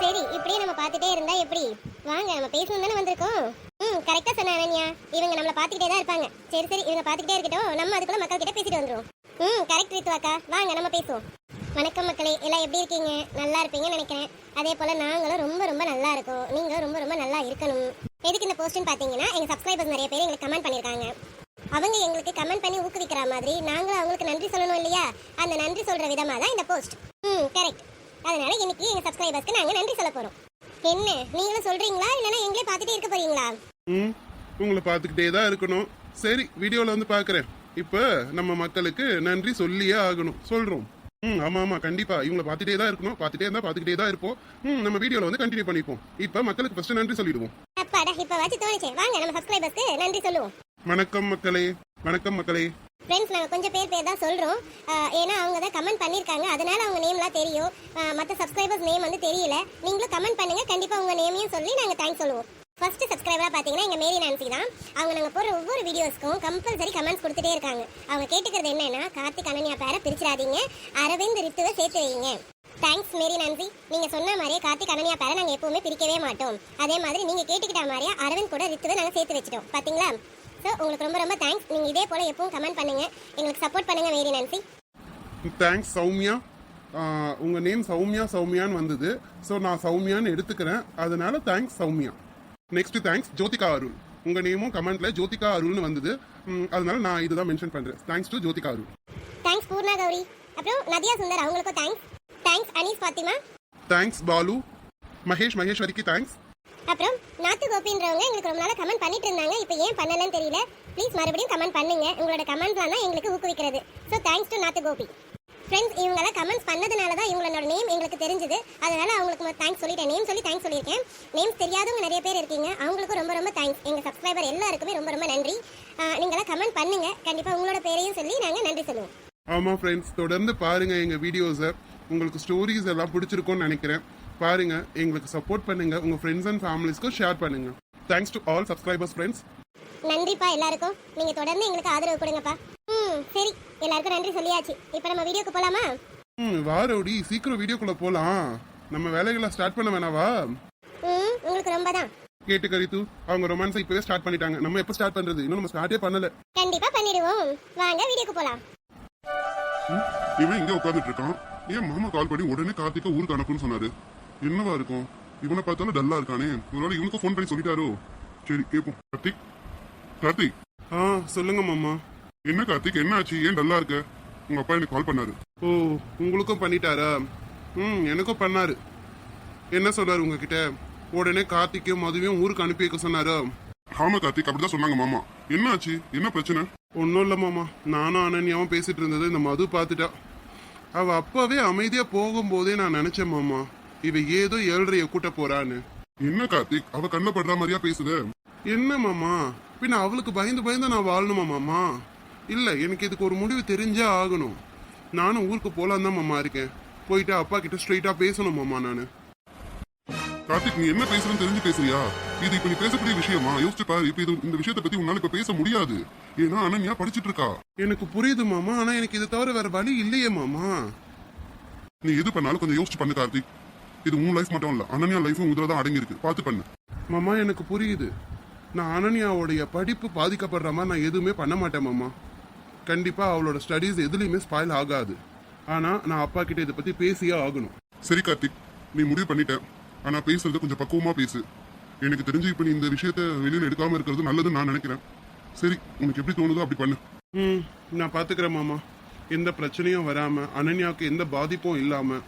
சரி இப்படியே நம்ம பார்த்துட்டே இருந்தா எப்படி? வாங்க நம்ம பேசணும் தானே வந்திருக்கோம். ம் கரெக்டா சொன்ன அனன்யா. இவங்க நம்மள பார்த்துக்கிட்டே தான் இருப்பாங்க. சரி சரி இவங்க பார்த்துக்கிட்டே இருக்கட்டும். நம்ம அதுக்குள்ள மக்கள் கிட்ட பேசிட்டு வந்துடும் ம் கரெக்ட் ரித்துவாக்கா வாங்க நம்ம பேசுவோம். வணக்கம் மக்களே. எல்லாம் எப்படி இருக்கீங்க? நல்லா இருப்பீங்கன்னு நினைக்கிறேன். அதே போல நாங்களும் ரொம்ப ரொம்ப நல்லா இருக்கோம். நீங்களும் ரொம்ப ரொம்ப நல்லா இருக்கணும். எதுக்கு இந்த போஸ்ட்னு பார்த்தீங்கன்னா எங்க சப்ஸ்கிரைபர்ஸ் நிறைய பேர் எங்களுக்கு கமெண்ட் பண்ணியிருக்காங்க. அவங்க எங்களுக்கு கமெண்ட் பண்ணி ஊக்குவிக்கிற மாதிரி நாங்களும் அவங்களுக்கு நன்றி சொல்லணும் இல்லையா? அந்த நன்றி சொல்ற விதமா தான் இந்த போஸ்ட் ம் கரெக்ட் அதனால இன்னைக்கு எங்க சப்ஸ்கிரைபர்ஸ்க்கு நாங்க நன்றி சொல்ல போறோம். என்ன நீங்களும் சொல்றீங்களா? இல்லனா எங்களே பார்த்துட்டே இருக்க போறீங்களா? ம் உங்களை பார்த்துக்கிட்டே தான் இருக்கணும். சரி வீடியோவில் வந்து பார்க்குறேன். இப்போ நம்ம மக்களுக்கு நன்றி சொல்லியே ஆகணும். சொல்கிறோம் ம் ஆமாம் ஆமாம் கண்டிப்பாக இவங்களை பார்த்துட்டே தான் இருக்கணும். பார்த்துட்டே இருந்தால் பார்த்துக்கிட்டே தான் இருப்போம். ம் நம்ம வீடியோவில் வந்து கண்டினியூ பண்ணிப்போம். இப்போ மக்களுக்கு ஃபஸ்ட்டு நன்றி சொல்லிடுவோம். அப்பாடா இப்ப வச்சு தோணுச்சே. வாங்க நம்ம சப்ஸ்கிரைபர்ஸ்க்கு நன்றி சொல்லுவோம். வணக்கம் மக்களே. வணக்கம் மக்களே. ஃப்ரெண்ட்ஸ் நாங்கள் கொஞ்சம் பேர் பேர் தான் சொல்கிறோம் ஏன்னா அவங்க தான் கமெண்ட் பண்ணியிருக்காங்க அதனால் அவங்க நேம்லாம் தெரியும். மற்ற சப்ஸ்கிரைபர்ஸ் நேம் வந்து தெரியல. நீங்களும் கமெண்ட் பண்ணுங்கள் கண்டிப்பாக உங்கள் நேமையும் சொல்லி நாங்கள் தேங்க்ஸ் சொல்லுவோம். ஃபர்ஸ்ட் சப்ஸ்கிரைபராக பார்த்தீங்கன்னா எங்கள் மேரி நான்சி தான். அவங்க நாங்கள் போகிற ஒவ்வொரு வீடியோஸ்க்கும் கம்பல்சரி கமெண்ட்ஸ் கொடுத்துட்டே இருக்காங்க. அவங்க கேட்டுக்கிறது என்னென்னா கார்த்திக் அனன்யா பேரை பிரிச்சிடாதீங்க. அரவிந்த் ரித்துவை சேர்த்து வைங்க. தேங்க்ஸ் மேரி நன்றி நீங்கள் சொன்ன மாதிரியே கார்த்திக் அனன்யா பேரை நாங்கள் எப்பவுமே பிரிக்கவே மாட்டோம். அதே மாதிரி நீங்கள் கேட்டுக்கிட்ட மாதிரியே அரவிந்த் கூட ரித்துவை நாங்கள் சேர்த்து வச்சிட்டோம். பார்த்தீங்களா ஸோ உங்களுக்கு ரொம்ப ரொம்ப தேங்க்ஸ் நீங்க இதே போல எப்பவும் கமெண்ட் பண்ணுங்க. எங்களுக்கு சப்போர்ட் பண்ணுங்க மேரி நான்சி தேங்க்ஸ் சௌமியா. உங்கள் நேம் சௌமியா சௌமியான்னு வந்தது. ஸோ நான் சௌமியான்னு எடுத்துக்கிறேன். அதனால thanks Soumya. Next thanks Jothika Arul. உங்கள் நேமும் கமெண்ட்ல ஜோதிகா அருள்னு வந்தது. அதனால நான் இதுதான் மென்ஷன் பண்ணுறேன் thanks to Jothika Arul. Thanks Poorna Gowri. அப்புறம் நதியா சுந்தர் அவங்களுக்கும் thanks thanks Anees Fathima. Thanks Balu. Mahesh மகேஸ்வரிக்கு thanks அப்புறம் நாத்து கோபின்றவங்க எங்களுக்கு ரொம்ப நாளாக கமெண்ட் பண்ணிட்டு இருந்தாங்க. இப்போ ஏன் பண்ணலன்னு தெரியல. ப்ளீஸ் மறுபடியும் கமெண்ட் பண்ணுங்க. உங்களோட கமெண்ட் தான் எங்களுக்கு ஊக்குவிக்கிறது. ஸோ தேங்க்ஸ் டு நாத்து கோபி. ஃப்ரெண்ட்ஸ் இவங்களாம் கமெண்ட்ஸ் பண்ணதுனால தான் இவங்களோட நேம் எங்களுக்கு தெரிஞ்சது. அதனால அவங்களுக்கு தேங்க்ஸ் சொல்லிட்டேன். நேம் சொல்லி தேங்க்ஸ் சொல்லியிருக்கேன். நேம்ஸ் தெரியாதவங்க நிறைய பேர் இருக்கீங்க. அவங்களுக்கும் ரொம்ப ரொம்ப தேங்க்ஸ் எங்கள் சப்ஸ்கிரைபர் எல்லாருக்குமே ரொம்ப ரொம்ப நன்றி. நீங்களாம் கமெண்ட் பண்ணுங்க. கண்டிப்பாக உங்களோட பேரையும் சொல்லி நாங்கள் நன்றி சொல்லுவோம். ஆமாம் ஃப்ரெண்ட்ஸ் தொடர்ந்து பாருங்கள் எங்கள் வீடியோஸை உங்களுக்கு ஸ்டோரிஸ் எல்லாம் பிடிச்சிருக்கோன்னு நினைக்கிறேன். பாருங்க எங்களுக்கு சப்போர்ட் பண்ணுங்க. உங்கள் ஃப்ரெண்ட்ஸ் அண்ட் ஃபேமிலிஸ்க்கும் ஷேர் பண்ணுங்க. Thanks to all subscribers friends நன்றிப்பா எல்லாருக்கும். நீங்க தொடர்ந்து எங்களுக்கு ஆதரவு கொடுங்கப்பா. ம் சரி. எல்லாருக்கும் நன்றி சொல்லியாச்சு. இப்போ நம்ம வீடியோக்கு போலாமா? ம் வாரோடி சீக்கிரம் வீடியோக்குள்ளே போகலாம் நம்ம வேலைகளை ஸ்டார்ட் பண்ண வேணாவா ம் உங்களுக்கு ரொம்ப தான் கேட்டு கரித்து அவங்க ரொமான்ஸை இப்போவே ஸ்டார்ட் பண்ணிட்டாங்க. நம்ம எப்போ ஸ்டார்ட் பண்ணுறது இன்னும் நம்ம ஸ்டார்ட்டே பண்ணல. கண்டிப்பா பண்ணிடுவோம். வாங்க வீடியோக்கு போலாம். இவன் இங்க உட்கார்ந்துட்டு இருக்கான். ஏன் மாமா கால் பண்ணி உடனே கார்த்திகா ஊருக்கு அனுப்புன்னு சொன்னாரு. என்னவா இருக்கும்? இவனை பார்த்தாலும் டல்லா இருக்கானே. ஒருவேளை இவனுக்கு ஃபோன் பண்ணி சொல்லிட்டாரோ? சரி கேப்போம். கார்த்திக்? கார்த்திக்? ஆ சொல்லுங்க மாமா. என்ன கார்த்திக்? என்ன ஆச்சு? ஏன் டல்லா இருக்க? உங்க அப்பா எனக்கு கால் பண்ணாரு. ஓ உங்களுக்கும் பண்ணிட்டாரா? ம் எனக்கும் பண்ணாரு. என்ன சொன்னாரு உங்ககிட்ட? உடனே கார்த்திக்கையும் மதுவையும் ஊருக்கு அனுப்பி வைக்க சொன்னாரா? ஆமா கார்த்திக் அப்படிதான் சொன்னாங்க மாமா. என்ன ஆச்சு? என்ன பிரச்சனை? ஒன்றும் இல்லை மாமா. நானும் அனன்யாவும் பேசிட்டு இருந்தது இந்த மது பார்த்துட்டா. அவ அப்பவே அமைதியா போகும்போதே நான் நினைச்சேன் மாமா. இவ ஏதோ ஏழ்றைய கூட்ட போறான்னு. என்ன கார்த்திக்? அவ கண்ணில் படுற மாதிரியா பேசுத? என்ன மாமா? பின்ன அவளுக்கு பயந்து பயந்து நான் வாழணுமா மாமா? இல்ல எனக்கு இதுக்கு ஒரு முடிவு தெரிஞ்சே ஆகணும். நானும் ஊருக்கு போலாம் தான் மாமா இருக்கேன். போயிட்டு அப்பா கிட்ட ஸ்ட்ரைட்டா பேசணும் மாமா நானு. கார்த்திக் நீ என்ன பேசுறன்னு தெரிஞ்சு பேசுறியா? இது இப்ப நீ பேசக்கூடிய விஷயமா? யோசிச்சு பாரு இப்ப இது இந்த விஷயத்தை பத்தி உன்னால இப்ப பேச முடியாது. ஏன்னா அனன்யா படிச்சிட்டு இருக்கா. எனக்கு புரியுது மாமா ஆனா எனக்கு இதை தவிர வேற வழி இல்லையே மாமா. நீ எது பண்ணாலும் கொஞ்சம் யோசிச்சு பண்ணு கார்த்திக். இது உன் லைஃப் மட்டும் இல்ல அனன்யா லைஃபும் இதுல தான் அடங்கி இருக்கு பார்த்து பண்ணு மாமா எனக்கு புரியுது. நான் அனன்யாவுடைய படிப்பு பாதிக்கப்படுற மாதிரி நான் எதுவுமே பண்ண மாட்டேன் மாமா. கண்டிப்பா அவளோட ஸ்டடீஸ் எதுலையுமே ஸ்பாயில் ஆகாது. ஆனா நான் அப்பா கிட்ட இதை பத்தி பேசியே ஆகணும். சரி கார்த்திக் நீ முடிவு பண்ணிட்ட. ஆனா பேசுறது கொஞ்சம் பக்குவமா பேசு. எனக்கு தெரிஞ்சு இப்ப நீ இந்த விஷயத்த வெளியில எடுக்காம இருக்கிறது நல்லதுன்னு நான் நினைக்கிறேன். சரி உனக்கு எப்படி தோணுதோ அப்படி பண்ணு. ம் நான் பாத்துக்கிறேன் மாமா. எந்த பிரச்சனையும் வராம அனன்யாவுக்கு எந்த பாதிப்பும் இல்லாம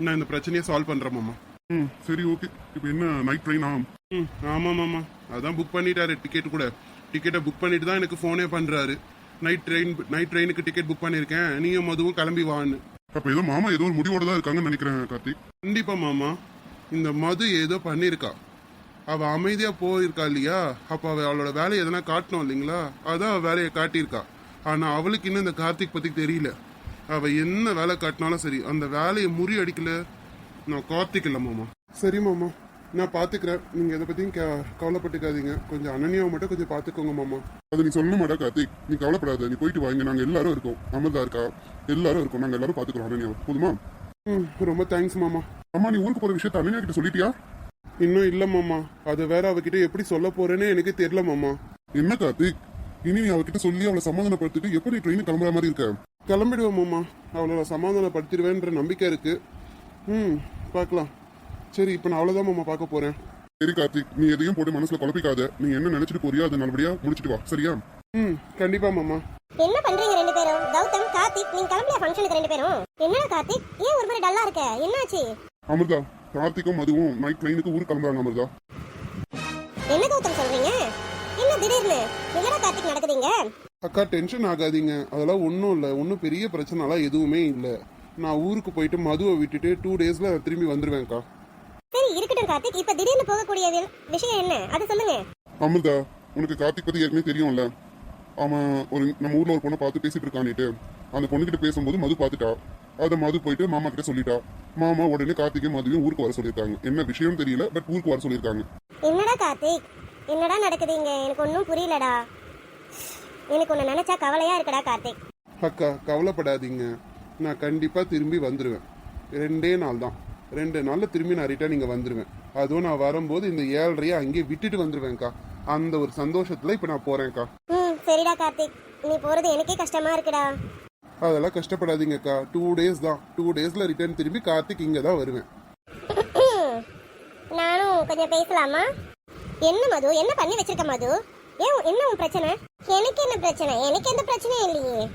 நான் இந்த பிரச்சனையை சால்வ் பண்றேன் மாமா. ம். சரி ஓகே இப்போ என்ன நைட் ட்ரெயின் ம். ஆமா மாமா. அதான் புக் பண்ணிட்டாரு டிக்கெட் கூட. டிக்கெட்டை புக் பண்ணிட்டு தான் எனக்கு ஃபோனே பண்றாரு. நைட் ட்ரெயின் நைட் ட்ரெயினுக்கு டிக்கெட் புக் பண்ணியிருக்கேன் நீயும் மதுவும் கிளம்பி வான்னு. அப்ப ஏதோ மாமா ஏதோ ஒரு முடிவோட தான் இருக்காங்கன்னு நினைக்கிறேன் கார்த்திக். கண்டிப்பா மாமா. இந்த மது ஏதோ பண்ணிருக்கா. அவ அமைதியா போயிருக்கா இல்லையா? அப்ப அவ அவளோட வேலையை எதனா காட்டணும் இல்லைங்களா? அதான் அவ வேலையை காட்டியிருக்கா. ஆனா அவளுக்கு இன்னும் இந்த கார்த்திக் பத்தி தெரியல. அவ என்ன வேலை காட்டினாலும் சரி அந்த வேலையை முறியடிக்கல நான் கார்த்திக் இல்ல மாமா. சரி மாமா நான் பாத்துக்கிறேன். நீங்க எதை பத்தியும் க- கவலைப்பட்டுக்காதீங்க. கொஞ்சம் அனன்யாவை மட்டும் கொஞ்சம் பாத்துக்கோங்க மாமா. அது நீ சொல்லணும் மாட்டா கார்த்திக். நீ கவலைப்படாத. நீ போயிட்டு வாங்க. நாங்க எல்லாரும் இருக்கோம். அமர்தா இருக்கா? எல்லாரும் இருக்கோம். நாங்க எல்லாரும் பாத்துக்கிறோம் அனன்யாவை. போதுமா? ம் ரொம்ப தேங்க்ஸ் மாமா. அம்மா நீ ஊருக்கு போற விஷயத்த அண்ணன் கிட்ட சொல்லிட்டியா? இன்னும் இல்ல மாமா. அதை வேற அவகிட்ட எப்படி சொல்ல போறேன்னு எனக்கு தெரியல மாமா. என்ன கார்த்திக்? இனி நீ அவகிட்ட சொல்லி அவளை சமாதானப்படுத்திட்டு எப்படி ட்ரெயின் கிளம்புற மாதிரி இருக்க? கிளம்பிடுவேன் மாமா. அவளை நான் சமாதானப்படுத்திடுவேன்ற நம்பிக்கை இருக்கு. ம் பார்க்கலாம். சரி இப்போ நான் அவ்வளோதான் மாமா பார்க்க போறேன். சரி கார்த்திக் நீ எதையும் போட்டு மனசுல குழப்பிக்காத. நீ என்ன நினைச்சிட்டு போறியோ அதை நல்லபடியா முடிச்சிட்டு வா. சரியா? ம் கண்டிப்பா மாமா. என்ன பண்றீங்க ரெண்டு பேரும்? கௌதம் கார்த்திக் நீங்க கிளம்பலையா ஃபங்க்ஷனுக்கு ரெண்டு பேரும்? என்னடா கார்த்திக் ஏன் ஒரு மாதிரி டல்லா இருக்க? என்னாச்சு? அமிர்தா கார்த்திக்கும் மதுவும் நைட் ட்ரெயினுக்கு ஊருக்கு கிளம்புறாங்க அமிர்தா. என்ன கௌதம் சொல்றீங்க? என்ன திடீர்னு? என்னடா கார்த்திக் நடக்குதுங்க அக்கா டென்ஷன் ஆகாதீங்க. அதெல்லாம் ஒன்றும் இல்லை. ஒன்றும் பெரிய பிரச்சனைலாம் எதுவுமே இல்லை. நான் ஊருக்கு போயிட்டு மதுவை விட்டுட்டு டூ டேஸில் திரும்பி வந்துடுவேன்க்கா சரி இருக்கட்டும் கார்த்திக். இப்ப திடீர்னு போகக்கூடிய விஷயம் என்ன? அது சொல்லுங்க. அமிர்தா உனக்கு கார்த்திக் பத்தி ஏற்கனவே தெரியும்ல. அவன் ஒரு நம்ம ஊர்ல ஒரு பொண்ணை பார்த்து பேசிட்டு இருக்கான்னுட்டு. அந்த பொண்ணுகிட்ட பேசும்போது மது பார்த்துட்டா. அதை மது போயிட்டு மாமா கிட்ட சொல்லிட்டா. மாமா உடனே கார்த்திகை மதுவையும் ஊருக்கு வர சொல்லியிருக்காங்க. என்ன விஷயம் தெரியல பட் ஊருக்கு வர சொல்லியிருக்காங்க. என்னடா கார்த்திக்? என்னடா நடக்குது இங்க? எனக்கு ஒன்றும் புரியலடா. எனக்கு உன்னை நினைச்சா கவலையா இருக்குடா கார்த்திக். அக்கா கவலைப்படாதீங்க. நான் கண்டிப்பாக திரும்பி வந்துடுவேன் ரெண்டே நாள் தான். ரெண்டு நாளில் திரும்பி நான் ரிட்டர்ன் இங்கே வந்துடுவேன் அதுவும் நான் வரும்போது இந்த ஏழரையை அங்கேயே விட்டுட்டு வந்துடுவேன்க்கா அந்த ஒரு சந்தோஷத்தில் இப்போ நான் போகிறேன்க்கா ம் சரிடா கார்த்திக். நீ போறது எனக்கே கஷ்டமா இருக்குடா. அதெல்லாம் கஷ்டப்படாதீங்கக்கா. டூ டேஸ் தான். டூ டேஸில் ரிட்டர்ன் திரும்பி கார்த்திக் இங்கே தான் வருவேன். நானும் கொஞ்சம் பேசலாமா? என்ன மது? என்ன பண்ணி வச்சிருக்க மது? ஏன் என்ன உன் பிரச்சனை? எனக்கு என்ன பிரச்சனை? எனக்கு எந்த பிரச்சனையும் இல்லையே.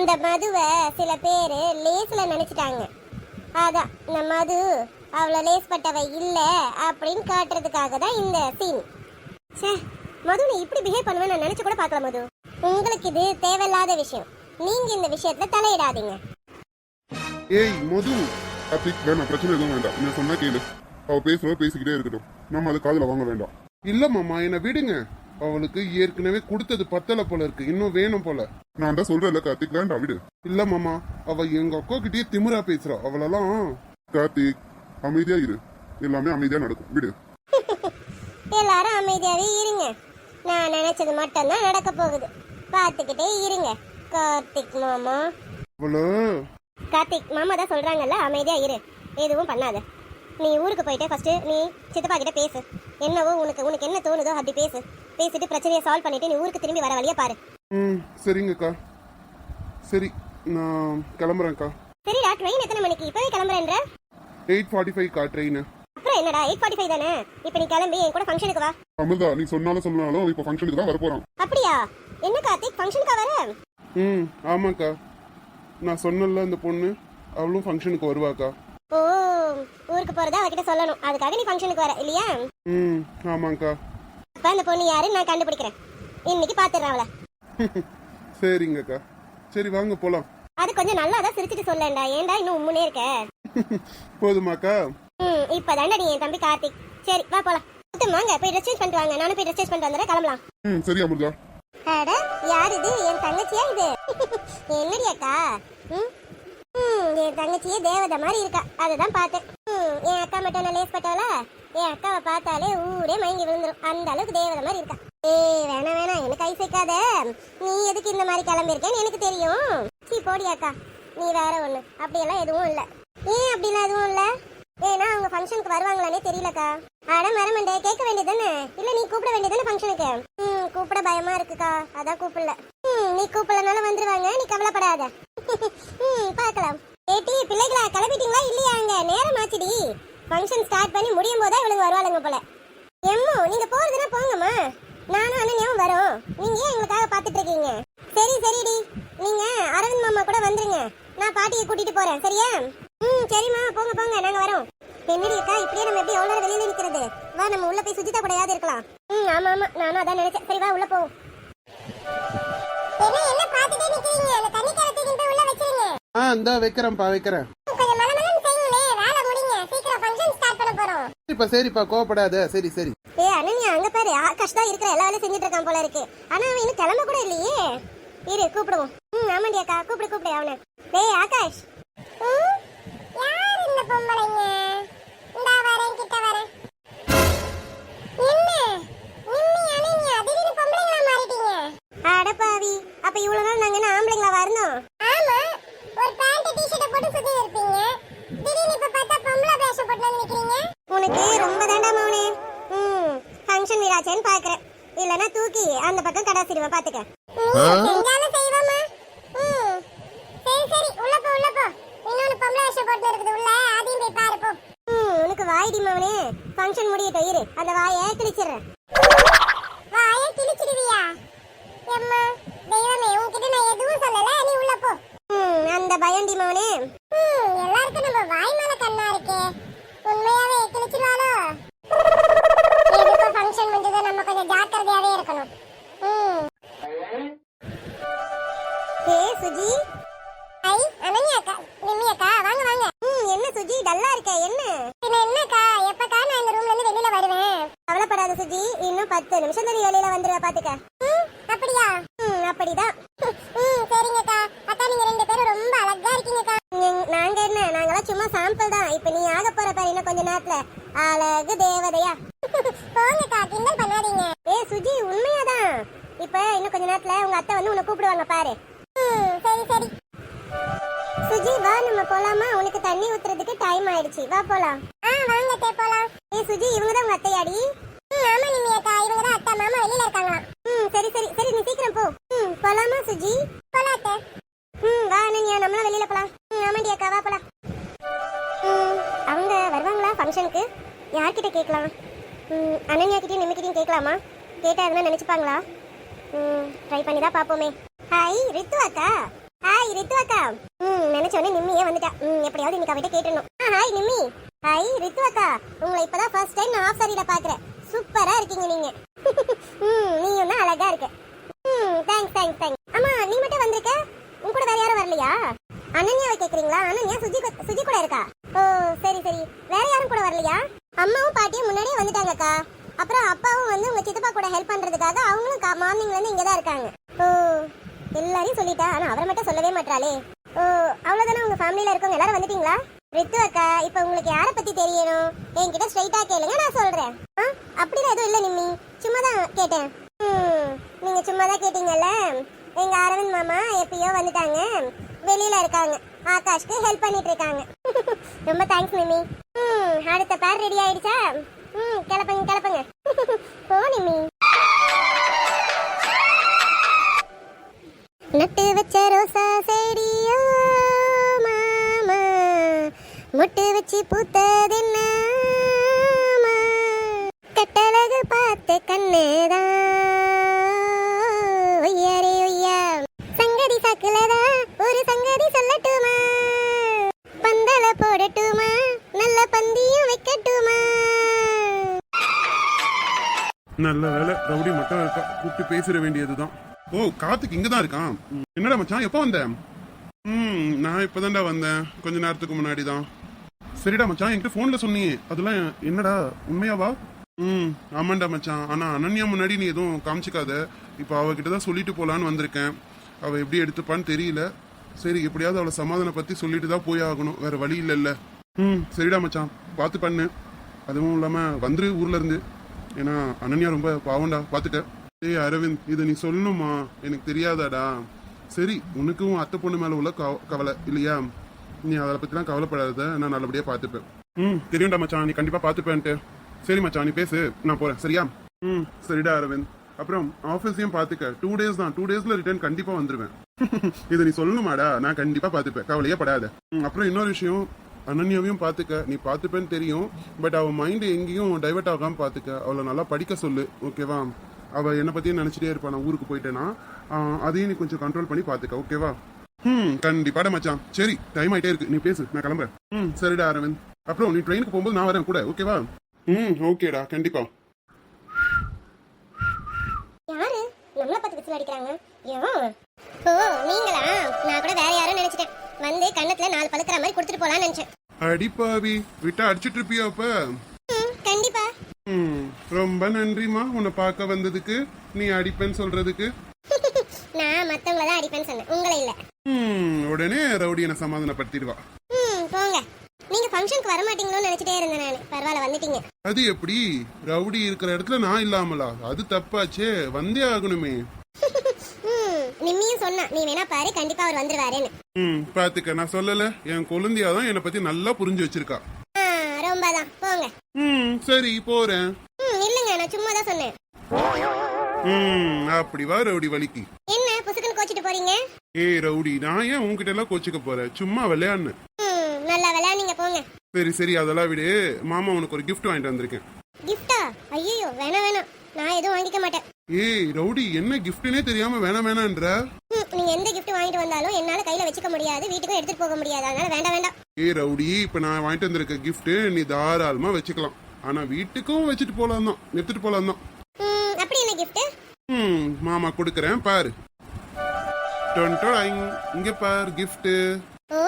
இந்த மதுவை சில பேர் லேஸில் நினச்சிட்டாங்க. அதான் இந்த மது அவளை லேஸ் பட்டவை இல்லை அப்படின்னு காட்டுறதுக்காக தான் இந்த சீன் சே மது நீ இப்படி பிஹேவ் பண்ணுவேன்னு நான் நினச்சி கூட பார்க்கல மது. உங்களுக்கு இது தேவையில்லாத விஷயம். நீங்க இந்த விஷயத்துல தலையிடாதீங்க. ஏய் மது. கார்த்திக் வேணாம் பிரச்சனை எதுவும் வேண்டாம். நான் சொன்னா கேளு. அவ பேசுறவ பேசிக்கிட்டே இருக்கட்டும். நம்ம அது காதுல வாங்க வேண்டாம். இல்ல மாமா என்ன விடுங்க. அவளுக்கு ஏற்கனவே கொடுத்தது பத்தல போல இருக்கு. இன்னும் வேணும் போல. நான் தான் சொல்றேன்ல கார்த்திக். வேண்டாம் விடு. இல்ல மாமா. அவ எங்க அக்கா கிட்டயே திமிரா பேசுறா. அவளெல்லாம் கார்த்திக் அமைதியா இரு. எல்லாமே அமைதியா நடக்கும். விடு. எல்லாரும் அமைதியாவே இருங்க. நான் நினைச்சது மட்டும்தான் நடக்க போகுது. பார்த்துக்கிட்டே இருங்க கார்த்திக் மாமா. கார்த்திக் மாமா தான் சொல்றாங்கல்ல அமைதியா இரு. எதுவும் பண்ணாத. நீ ஊருக்கு போயிட்டு ஃபர்ஸ்ட் நீ சித்தப்பா கிட்ட பேசு. என்னவோ உனக்கு உனக்கு என்ன தோணுதோ அப்படி பேசு. பேசிட்டு பிரச்சனையை சால்வ் பண்ணிட்டு நீ ஊருக்கு திரும்பி வர வழியை பாரு. ம் சரிங்கக்கா. சரி நான் கிளம்புறேன்க்கா. சரிடா ட்ரெயின் எத்தனை மணிக்கு? இப்பவே கிளம்புறேன்ற? எயிட் ஃபார்ட்டி ஃபைவ் கா ட்ரெயின் அப்புறம் என்னடா எயிட் ஃபார்ட்டி ஃபைவ் தானே? இப்போ நீ கிளம்பி என் கூட ஃபங்க்ஷனுக்கு வா. அமிர்தா நீ சொன்னாலும் சொன்னாலும் இப்ப ஃபங்க்ஷனுக்கு தான் வரப்போறான். அப்படியா? என்ன கார்த்திக் ஃபங்க்ஷனுக்கா வர? ம் ஆமாக்கா. நான் சொன்னல அந்த பொண்ணு. அவளும் ஃபங்க்ஷனுக்கு வருவாக்கா. ஓ ஊருக்கு போறதா அவகிட்ட சொல்லணும். அதுக்காக நீ ஃபங்க்ஷனுக்கு வர இல்லையா? ம் ஆமாங்க்கா அப்ப அந்த பொண்ணு யாருன்னு நான் கண்டுபிடிக்கிறேன். இன்னைக்கு பாத்துறேன் அவளை. சரிங்கக்கா. சரி வாங்க போலாம். அது கொஞ்சம் நல்லா தான் சிரிச்சிட்டு சொல்லேன்டா. ஏன்டா இன்னும் உம்முனே இருக்க? போதுமாக்கா. ம் இப்பதான்டா நீ என் தம்பி கார்த்திக். சரி வா போலாம். சுத்தம் வாங்க போய் ட்ரெஸ் சேஞ்ச் பண்ணிட்டு வாங்க. நானும் போய் ட்ரெஸ் சேஞ்ச் பண்ணிட்டு வந்துடுறேன். கிளம்பலாம். ம் சரி அமிர்தா அட யார் இது? என் தங்கச்சியா இது? என்னடி அக்கா? ம் ம், என் தங்கச்சியே தேவதை மாதிரி இருக்கா. அதுதான் பார்த்தேன். என் அக்கா மட்டும் நான் லேஸ் பட்டவளா என் அக்காவை பார்த்தாலே ஊரே மயங்கி விழுந்துரும். அந்த அளவுக்கு தேவதை மாதிரி இருக்கா. ஏய் வேணாம் வேணாம் எனக்கு கை நீ எதுக்கு இந்த மாதிரி கிளம்பியிருக்கேன்னு எனக்கு தெரியும். சீ போடி அக்கா. நீ வேற ஒண்ணு. அப்படியெல்லாம் எதுவும் இல்ல. ஏன் அப்படிலாம் எதுவும் இல்ல? ஏன்னா அவங்க ஃபங்க்ஷனுக்கு வருவாங்களானே தெரியலக்கா. அட மரமண்டே கேட்க வேண்டியதானே இல்ல நீ கூப்பிட வேண்டியதானே ஃபங்க்ஷனுக்கு கூப்பிட பயமா இருக்குக்கா. அதான் கூப்பிடல. ம் நீ கூப்பிடலனாலும் வந்துருவாங்க. நீ கவலைப்படாத. ம் பார்க்கலாம். ஏட்டி பிள்ளைகளா கிளம்பிட்டீங்களா இல்லையாங்க நேரம் ஆச்சுடி. ஃபங்க்ஷன் ஸ்டார்ட் பண்ணி முடியும் போதா இவளுங்க வருவாளுங்க போல. எம்மோ நீங்க போறதுன்னா போங்கம்மா. நானும் அண்ணனையும் வரோம். நீங்க ஏன் எங்களுக்காக பாத்துட்டு இருக்கீங்க? சரி சரிடி. நீங்க அரவிந்த் மாமா கூட வந்துருங்க. நான் பாட்டியை கூட்டிட்டு போறேன். சரியா? ம் சரிம்மா. போங்க போங்க. நாங்க வரோம். என்னடி அக்கா இப்படியே நம்ம எப்படி எவ்வளோ நேரம் வெளியில நிக்கிறது? வா நம்ம உள்ள போய் சுஜிதா கூடயாவது இருக்கலாம். ம் ஆமா ஆமா நானும் அதான் நினைச்சேன். சரி வா உள்ள போவோம். என்ன என்ன பாத்துட்டே நிக்கிறீங்க? அந்த தண்ணி கரத்துக்கிட்ட உள்ள வச்சிருங்க. ஆ இந்தா வைக்கிறேன்ப்பா வைக்கிறேன். கொஞ்சம் மலமலன்னு செய்யுங்களே வேலை முடிங்க. சீக்கிரம் ஃபங்க்ஷன் ஸ்டார்ட் பண்ண போறோம். சரிப்பா சரிப்பா கோவப்படாத. சரி சரி. ஏ அனன்யா அங்க பாரு ஆகாஷ் தான் இருக்கிற எல்லா வேலையும் செஞ்சுட்டு இருக்கான் போல இருக்கு. ஆனா அவன் இன்னும் கிளம்ப கூட இல்லையே. இரு கூப்பிடுவோம். ம் ஆமாண்டி அக்கா கூப்பிடு கூப்பிடு அவனை. டேய் ஆகாஷ். யார் இந்த பொம்பளைங்க? அடப்பாவி அப்ப இவ்வளவு நாள் நாங்க என்ன ஆம்பளைங்களா வரணும் ஆமா. ஒரு பேண்ட் டி-ஷர்ட் போட்டு சுத்தி இருப்பீங்க. திடீர்னு இப்ப பார்த்தா பொம்பளை பேஷ போட்டு வந்து உனக்கு ரொம்ப தாண்டா மௌனே. ம் ஃபங்க்ஷன் வீராச்சேன்னு பாக்குறேன். இல்லனா தூக்கி அந்த பக்கம் கடாசிடுவேன் பாத்துக்க. செஞ்சாலும் செய்வோமா ம். சரி சரி. உள்ள போ உள்ள போ. இன்னொன்னு பொம்பளை வேஷ போட்டு இருக்குது உள்ள. அதையும் போய் பாரு போ. ம் உனக்கு வாய்டி மௌனே. ஃபங்க்ஷன் முடியட்டும் இரு. அந்த வாயை கிழிச்சிடுறேன். எனக்கு தண்ணி ஊத்துறதுக்கு டைம் ஆயிடுச்சு. வா போலாம். ஆ வாங்க தே போலாம். ஏ சுஜி இவங்க தான் உங்க அத்தையாடி? ஆமா நிம்மி அக்கா. இவங்க தான் அத்தை மாமா வெளியில இருக்காங்களா ம் சரி சரி சரி நீ சீக்கிரம் போ. ம் போலாமா சுஜி? போலாம் அத்தை. ம் வா அனன்யா நம்மளும் வெளியில போலாம். ம் ஆமாடி அக்கா வா போலாம். ம் அவங்க வருவாங்களா ஃபங்க்ஷனுக்கு யார்கிட்ட கேட்கலாம்? ம் அனன்யா கிட்டயும் நிம்மிக்கிட்டையும் கேட்கலாமா? கேட்டா எதுனா நினைச்சுப்பாங்களா? ம் ட்ரை பண்ணி தான் பார்ப்போமே. ஹாய் ரித்து அக்கா. ஹாய் ரித்து அக்கா ம் நினைச்சோடனே நிம்மியே வந்துட்டா. ம் எப்படியாவது இன்னைக்கு அவட்ட கேட்டணும் ஆ ஹாய் நிம்மி. ஹாய் ரித்து அக்கா உங்களை இப்பதான் ஃபர்ஸ்ட் டைம் நான் ஆஃப் சாரியில பாக்குறேன் சூப்பரா இருக்கீங்க நீங்க. ம் நீயும் தான் அழகா இருக்க. ம் தேங்க்ஸ் தேங்க்ஸ் தேங்க்ஸ் அம்மா நீ மட்டும் வந்திருக்க? உன் கூட வேற யாரும் வரலையா? அனன்யாவை கேக்குறீங்களா? அனன்யா சுஜி சுஜி கூட இருக்கா? ஓ சரி சரி. வேற யாரும் கூட வரலையா? அம்மாவும் பாட்டியும் முன்னாடியே வந்துட்டாங்கக்கா. அப்புறம் அப்பாவும் வந்து உங்க சித்தப்பா கூட ஹெல்ப் பண்றதுக்காக அவங்களும் மார்னிங்ல இருந்து இங்க தான் இருக்காங்க. ஓ. எல்லாரையும் சொல்லிட்டா ஆனா அவரை மட்டும் சொல்லவே மாட்டாளே ஓ அவ்வளவுதானே உங்க ஃபேமிலியில இருக்கவங்க எல்லாரும் வந்துட்டீங்களா? ரித்து அக்கா இப்ப உங்களுக்கு யார பத்தி தெரியணும்? என்கிட்ட ஸ்ட்ரைட்டா கேளுங்க நான் சொல்றேன். ஆ அப்படிலாம் எதுவும் இல்ல நிம்மி. சும்மா தான் கேட்டேன். ம், நீங்க சும்மா தான் கேட்டீங்கல்ல? எங்க அரவிந்த் மாமா எப்பயோ வந்துட்டாங்க. வெளியில இருக்காங்க. ஆகாஷ்க்கு ஹெல்ப் பண்ணிட்டு இருக்காங்க. ரொம்ப தேங்க்ஸ் நிம்மி. ம் அடுத்த பேர் ரெடி ஆயிடுச்சா? ம் கிளப்புங்க கிளப்புங்க. போ நிம்மி. நட்டு வச்ச ரோசா செடியோ மாமா. முட்டு வச்சு பூத்ததென்ன கட்டழகு பார்த்து கண்ணேதான் ஒய்யாரே ஒய்யா. சங்கடி சாக்குலதான் ஒரு சங்கடி சொல்லட்டுமா? பந்தல போடட்டுமா? நல்ல பந்தியும் வைக்கட்டுமா? நல்ல வேலை ரவுடி மட்டும் இருக்கா கூப்பிட்டு பேசிட வேண்டியதுதான். ஓ காத்துக்கு இங்க தான் இருக்கான். என்னடா மச்சான் எப்போ வந்த? ம் நான் இப்பதான்டா வந்தேன். கொஞ்ச நேரத்துக்கு முன்னாடி தான் சரிடா மச்சான் என்கிட்ட ஃபோனில் சொன்னியே. அதெல்லாம் என்னடா உண்மையாவா? ம் ஆமாண்டா மச்சான். ஆனா அனன்யா முன்னாடி நீ எதுவும் காமிச்சிக்காத. இப்போ அவகிட்ட தான் சொல்லிட்டு போலான்னு வந்திருக்கேன். அவ எப்படி எடுத்துப்பான்னு தெரியல. சரி எப்படியாவது அவளை சமாதானம் பத்தி சொல்லிட்டு தான் போய் ஆகணும். வேற வழி இல்லைல்ல. ம் சரிடா மச்சான். பார்த்து பண்ணு. அதுவும் இல்லாம வந்துரு ஊர்ல இருந்து. ஏன்னா அனன்யா ரொம்ப பாவம்டா. பாத்துக்க ஏய் அரவிந்த் இதை நீ சொல்லணுமா? எனக்கு தெரியாதாடா. சரி உனக்கும் அத்தை பொண்ணு மேலே உள்ள கவ- கவலை இல்லையா? நீ அதை பற்றிலாம் கவலைப்படாத நான் நல்லபடியாக பார்த்துப்பேன் ம் தெரியும்டா மச்சான். நீ கண்டிப்பாக பார்த்துப்பேன்ட்டு சரி மச்சான் நீ பேசு. நான் போகிறேன் சரியா? ம் சரிடா அரவிந்த். அப்புறம் ஆஃபீஸையும் பார்த்துக்க டூ டேஸ் தான். டூ டேஸில் ரிட்டர்ன் கண்டிப்பாக வந்துடுவேன் இதை நீ சொல்லணுமாடா? நான் கண்டிப்பாக பார்த்துப்பேன் கவலையே படாத. ம், அப்புறம் இன்னொரு விஷயம். அனன்யாவையும் பார்த்துக்க நீ பார்த்துப்பேன்னு தெரியும். பட் அவள் மைண்டு எங்கேயும் டைவர்ட் ஆகாமல் பார்த்துக்க அவளை நல்லா படிக்க சொல்லு. ஓகேவா அவள் என்னை பற்றியும் நினச்சிட்டே இருப்பா. நான் ஊருக்கு போயிட்டேன்னா அதையும் நீ கொஞ்சம் கண்ட்ரோல் பண்ணி பார்த்துக்க ஓகேவா ம். கண்டிப்பாடா மச்சான். சரி டைம் ஆயிட்டே இருக்கு. நீ பேசு நான் கிளம்புறேன். ம். சரிடா அரவிந்த். அப்புறம் நீ ட்ரெயினுக்கு போகும்போது நான் வரேன் கூட ஓகேவா ம் ஓகேடா கண்டிப்பா. யாரு? நம்மள பத்தி விசில் அடிக்கிறாங்க. ஏன் ஓ நீங்களா? நான் கூட வேற யாரும் நினைச்சிட்டேன். வந்து கண்ணத்துல நாலு பழுக்கிற மாதிரி கொடுத்துட்டு போலாம்னு நினைச்சேன். அடிப்பாவி விட்டா அடிச்சிட்டு இருப்பியா அப்ப? ரொம்ப நன்றிமா உன்னை பார்க்க வந்ததுக்கு. நீ அடிப்பேன்னு சொல்றதுக்கு. நான் மத்தவங்கள தான் அடிப்பேன்னு சொன்னேன். உங்களை இல்ல. ம் உடனே ரவுடியனை சமாதானப்படுத்திடுவா. ம் போங்க. நீங்க ஃபங்க்ஷனுக்கு வர மாட்டீங்களோன்னு நினைச்சிட்டே இருந்தேன் நான். பரவாயில்ல வந்துட்டீங்க. அது எப்படி? ரவுடி இருக்கிற இடத்துல நான் இல்லாமலா? அது தப்பாச்சே. வந்தே ஆகணுமே. நிம்மியும் சொன்னா நீ வேணா பாரு கண்டிப்பா அவர் வந்துருவாருன்னு. ம் பாத்துக்க. நான் சொல்லல. என் கொழுந்தியா தான் என்னை பத்தி நல்லா புரிஞ்சு வச்சிருக்கா. ஆ ரொம்ப தான். போங்க. ம் சரி போறேன் ம் இல்லைங்க நான் சும்மா தான் சொன்னேன். ம் அப்படி வா ரவுடி வலிக்கு. என்ன புசுக்குன்னு கோச்சிட்டு போறீங்க? ஏய் ரவுடி நான் ஏன் உன்கிட்ட எல்லாம் கோச்சிக்க போறேன் சும்மா விளையாடுன. ம் நல்லா விளையாடுங்க போங்க. சரி சரி அதெல்லாம் விடு. மாமா உனக்கு ஒரு gift வாங்கிட்டு வந்திருக்கேன். கிஃப்டா ஐயோ வேணாம் வேணாம். நான் எதுவும் வாங்கிக்க மாட்டேன். ஏய் ரவுடி என்ன கிஃப்ட்னே தெரியாம வேணாம் வேணான்ற ம், நீங்க எந்த கிஃப்ட் வாங்கிட்டு வந்தாலும் என்னால கையில வச்சுக்க முடியாது வீட்டுக்கும் எடுத்துட்டு போக முடியாது. அதனால வேண்டாம் வேண்டாம். ஏய் ரவுடி இப்ப நான் வாங்கிட்டு வந்திருக்க gift நீ தாராளமா வச்சுக்கலாம். ஆனா வீட்டுக்கும் வச்சுட்டு போலாம் தான். எடுத்துட்டு போலாம் தான். ம், அப்படி என்ன கிஃப்ட் ம் மாமா கொடுக்கறேன் பாரு. டொன் டொடாங். இங்க பார் gift. ஓ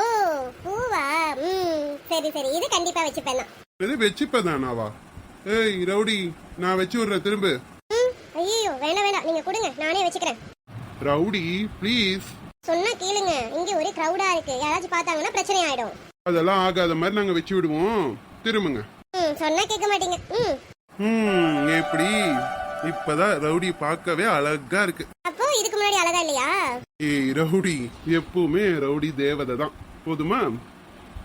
பூவா? ம் சரி சரி. இது கண்டிப்பா வச்சுப்பேன். இது வச்சுப்பதானாவா? ஏய் ரவுடி நான் வச்சு விடுறேன் திரும்ப. ம் ஐயோ வேணாம் வேண்டாம் நீங்க கொடுங்க நானே வச்சுக்கிறேன். ரவுடி ப்ளீஸ் சொன்னா கேளுங்க. இங்க ஒரே கிரௌடா இருக்கு. யாராச்சும் பார்த்தாங்கன்னா பிரச்சனை ஆயிடும். அதெல்லாம் ஆகாத மாதிரி நாங்க வச்சு விடுவோம். திரும்புங்க. ம் சொன்னா கேட்க மாட்டீங்க. ம். ம் எப்படி? இப்பதான் ரவுடி பார்க்கவே அழகா இருக்கு. அப்போ இதுக்கு முன்னாடி அழகா இல்லையா? ஏய் ரவுடி எப்பவுமே ரவுடி தேவதை தான். போதுமா?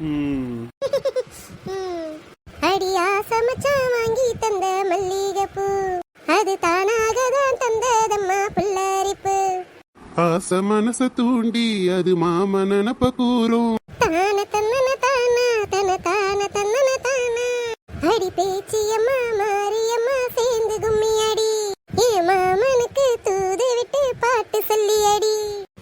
ம். அடியா சமைச்சான் வாங்கி தந்த மல்லிகைப்பூ. அது தானாக தான் தந்ததம்மா புல்லரிப்பு. ஆசை மனச தூண்டி அது மாம நினப்ப கூறும். தான அடி பேச்சியம்மா மாரியம்மா சேர்ந்து கும்மி அடி ஏ மாமனுக்கு தூது விட்டு பாட்டு சொல்லி அடி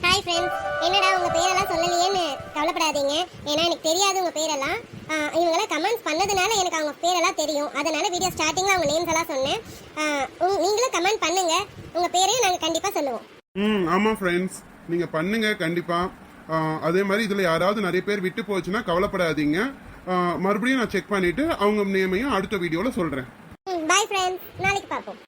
ஹாய் ஃப்ரெண்ட்ஸ் என்னடா உங்க பேரெல்லாம் சொல்லலையேன்னு கவலைப்படாதீங்க. ஏன்னா எனக்கு தெரியாது உங்க பேரெல்லாம். ஆ, இவங்கெல்லாம் கமெண்ட்ஸ் பண்ணதுனால எனக்கு அவங்க பேரெல்லாம் தெரியும். அதனால வீடியோ ஸ்டார்டிங்ல அவங்க நேம்ஸ் எல்லாம் சொன்னேன். நீங்களும் கமெண்ட் பண்ணுங்க. உங்க பேரையும் நாங்க கண்டிப்பா சொல்லுவோம். ம் ஆமா ஃப்ரெண்ட்ஸ் நீங்க பண்ணுங்க கண்டிப்பா. ஆ, அதே மாதிரி இதுல யாராவது நிறைய பேர் விட்டு போச்சுன்னா கவலைப்படாதீங்க. மறுபடியும் நான் செக் பண்ணிட்டு அவங்க நேமையும் அடுத்த வீடியோல சொல்றேன். பாய் ஃப்ரெண்ட்ஸ் நாளைக்கு பார்ப்போம்.